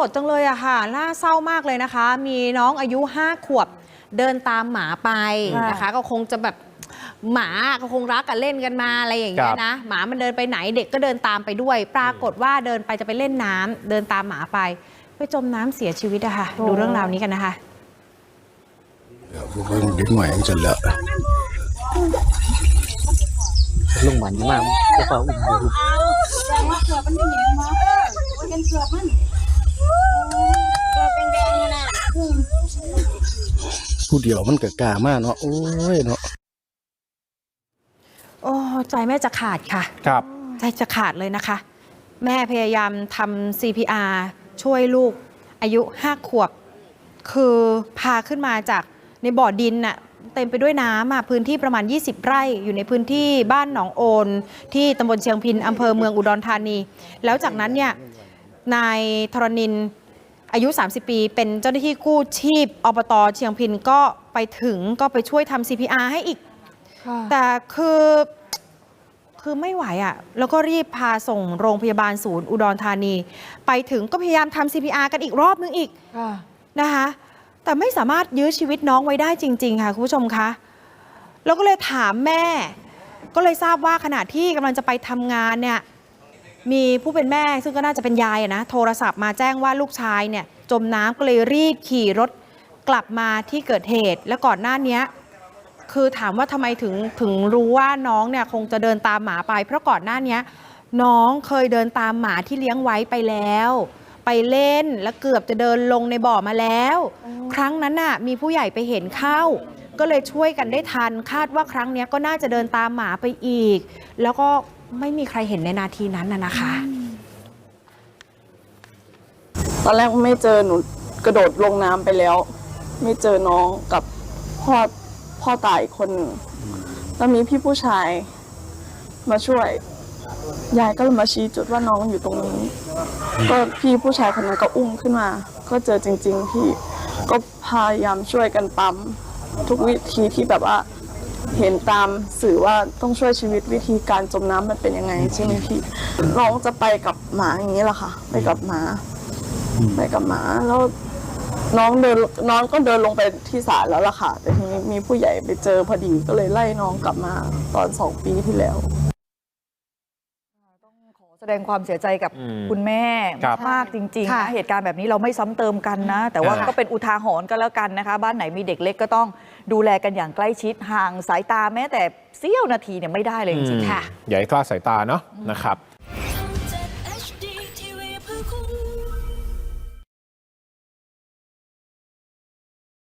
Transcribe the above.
ลดจังเลยอะค่ะน่าเศร้ามากเลยนะคะ มีน้องอายุ 5 ขวบเดินตามหมาไปค่ะนะคะ ก็คงจะแบบหมาก็คงรักกันเล่นกันมาอะไรอย่างเงี้คยรับนะ หมามันเดินไปไหนเด็กก็เดินตามไปด้วย ปรากฏว่าเดินไปจะไปเล่นน้ำเดินตามหมาไป ไปจมน้ำเสียชีวิตอะค่ะ ดูเรื่องราวนี้กันนะคะเดี๋ยวเบิ่งเด็กหน่อยจังละลุงหมันมากก็ฟ้าอุ้ม ผู้เดียวมันก็กล้ามากเนาะโอ้ยเนาะโอ้ใจแม่จะขาดค่ะ ครับ ใจจะขาดเลยนะคะ แม่พยายามทำ CPR ช่วยลูกอายุ5ขวบ คือพาขึ้นมาจากในบ่อดินน่ะเต็มไปด้วยน้ำอะพื้นที่ประมาณ 20 ไร่ อยู่ในพื้นที่บ้านหนองโอน ที่ตำบลเชียงพินอำเภอเมืองอุดรธานี แล้วจากนั้นเนี่ยนายธรณิน อายุ 30 ปี เป็นเจ้าหน้าที่กู้ชีพอบตเชียงพินก็ไปถึงก็ไปช่วยทำ CPR ให้อีกแต่คือคือไม่ไหวอะ่ะ แล้วก็รีบพาส่งโรงพยาบาลศูนย์อุดรธานี ไปถึงก็พยายามทำ CPR กันอีกรอบนึงอีกนะคะแต่ไม่สามารถยื้อชีวิตน้องไว้ได้จริง ๆ ค่ะ คุณผู้ชมคะแล้วก็เลยถามแม่ ก็เลยทราบว่าขณะที่กำลังจะไปทำงานเนี่ย มีผู้เป็นแม่ซึ่งก็น่าจะเป็นยายอะนะโทรศัพท์มาแจ้งว่าลูกชายเนี่ยจมน้ำก็เลยรีบขี่รถกลับมาที่เกิดเหตุ และก่อนหน้าเนี้ยคือถามว่าทำไมถึงถึงรู้ว่าน้องเนี่ยคงจะเดินตามหมาไป เพราะก่อนหน้าเนี้ยน้องเคยเดินตามหมาที่เลี้ยงไว้ไปแล้ว ไปเล่นแล้วเกือบจะเดินลงในบ่อมาแล้ว ครั้งนั้นน่ะมีผู้ใหญ่ไปเห็นเข้า ก็เลยช่วยกันได้ทัน คาดว่าครั้งเนี้ยก็น่าจะเดินตามหมาไปอีก แล้วก็ ไม่มีใครเห็นในนาทีนั้นน่ะนะคะ ตอนแรกไม่เจอหนูกระโดดลงน้ำไปแล้ว ไม่เจอน้องกับพ่อพ่อตายอีกคนหนึ่งแล้วมีพี่ผู้ชายมาช่วย ยายก็เลยมาชี้จุดว่าน้องอยู่ตรงนี้ ก็พี่ผู้ชายคนนั้นก็อุ้มขึ้นมา ก็เจอจริง ๆ พี่ก็พยายามช่วยกันปั๊มทุกวิธีที่แบบว่า เห็นตามสื่อว่าต้องช่วยชีวิตวิธีการจมน้ำมันเป็นยังไงใช่ไหมพี่น้องจะไปกับหมาอย่างนี้แหละค่ะ ไปกับหมา ไปกับหมาแล้วน้องเดินน้องก็เดินลงไปที่ศาลแล้วล่ะค่ะ แต่ทีนี้มีผู้ใหญ่ไปเจอพอดีก็เลยไล่น้องกลับมาตอนสองปีที่แล้วขอ แสดงความเสียใจกับอืมคุณแม่ครับมากจริงๆค่ะนะเหตุการณ์แบบนี้เราไม่ซ้ำเติมกันนะ แต่ว่าค่ะก็เป็นอุทาหรณ์ก็แล้วกันนะคะ บ้านไหนมีเด็กเล็กก็ต้องดูแลกันอย่างใกล้ชิดห่างสายตาแม้แต่เสี้ยวนาทีเนี่ยไม่ได้เลยจริงๆค่ะอย่าให้คลาดสายตาเนาะนะครับ